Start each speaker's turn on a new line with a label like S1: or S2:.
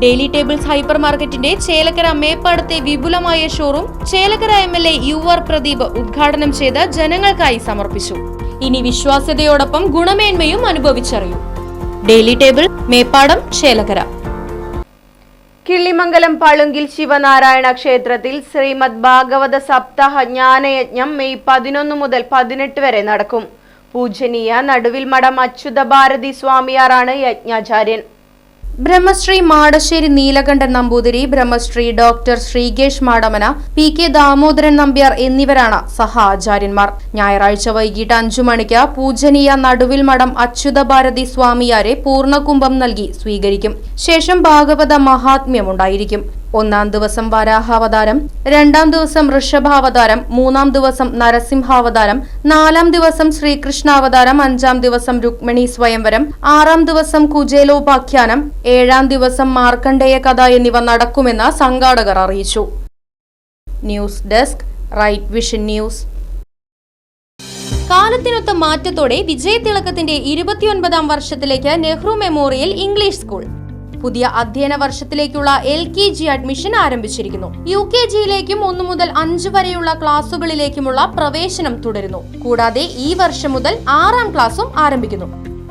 S1: Daily tables hyper മാർക്കറ്റിന്റെ ചേലക്കര മേപ്പാടത്തെ വിപുലമായ showroom Chelakkara M L A U R Pradeep ഉദ്ഘാടനം ചെയ്ത് ജനങ്ങൾക്കായി സമർപ്പിച്ചു. ഇനി വിശ്വാസ്യതയോടൊപ്പം ഗുണമേന്മയും അനുഭവിച്ചറിയൂ. Daily table Meppadam Chelakkara.
S2: Killimangalam പളുങ്കിൽ ശിവനാരായണ ക്ഷേത്രത്തിൽ ശ്രീമദ് ഭാഗവത സപ്താഹ ജ്ഞാനയജ്ഞം മെയ് പതിനൊന്ന് മുതൽ പതിനെട്ട് വരെ നടക്കും. പൂജനീയ നടുവിൽ മഠം അച്യുത ഭാരതി സ്വാമിയാറാണ് യജ്ഞാചാര്യൻ.
S1: Brahmasri Madasseri Neelakandan Namboothiri Brahmasri doctor Sreekesh Madamana P K Damodaran Nambiar എന്നിവരാണ് സഹ ആചാര്യന്മാർ ഞായറാഴ്ച വൈകിട്ട് അഞ്ചു മണിക്ക് പൂജനീയ നടുവിൽ മഠം അച്യുതഭാരതി സ്വാമിയാരെ പൂർണകുംഭം നൽകി സ്വീകരിക്കും. ശേഷം ഭാഗവത മഹാത്മ്യം ഉണ്ടായിരിക്കും. ഒന്നാം ദിവസം വരാഹാവതാരം രണ്ടാം ദിവസം ഋഷഭാവതാരം മൂന്നാം ദിവസം നരസിംഹാവതാരം നാലാം ദിവസം ശ്രീകൃഷ്ണാവതാരം അഞ്ചാം ദിവസം രുക്മിണി സ്വയംവരം ആറാം ദിവസം കുചേലോപാഖ്യാനം ഏഴാം ദിവസം മാർക്കണ്ഡേയ കഥ എന്നിവ നടക്കുമെന്ന് സംഘാടകർ അറിയിച്ചു. News desk right vision news. കാലത്തിനൊത്ത മാറ്റത്തോടെ വിജയതിളക്കത്തിന്റെ ഇരുപത്തിയൊൻപതാം വർഷത്തിലേക്ക് നെഹ്റു മെമ്മോറിയൽ ഇംഗ്ലീഷ് സ്കൂൾ. പുതിയ അധ്യയന വർഷത്തിലേക്കുള്ള എൽ കെ ജി അഡ്മിഷൻ ആരംഭിച്ചിരിക്കുന്നു. യു കെ ജിയിലേക്കും ഒന്നു മുതൽ അഞ്ച് വരെയുള്ള ക്ലാസുകളിലേക്കുമുള്ള പ്രവേശനം തുടരുന്നു. കൂടാതെ ഈ വർഷം മുതൽ ആറാം ക്ലാസും ആരംഭിക്കുന്നു.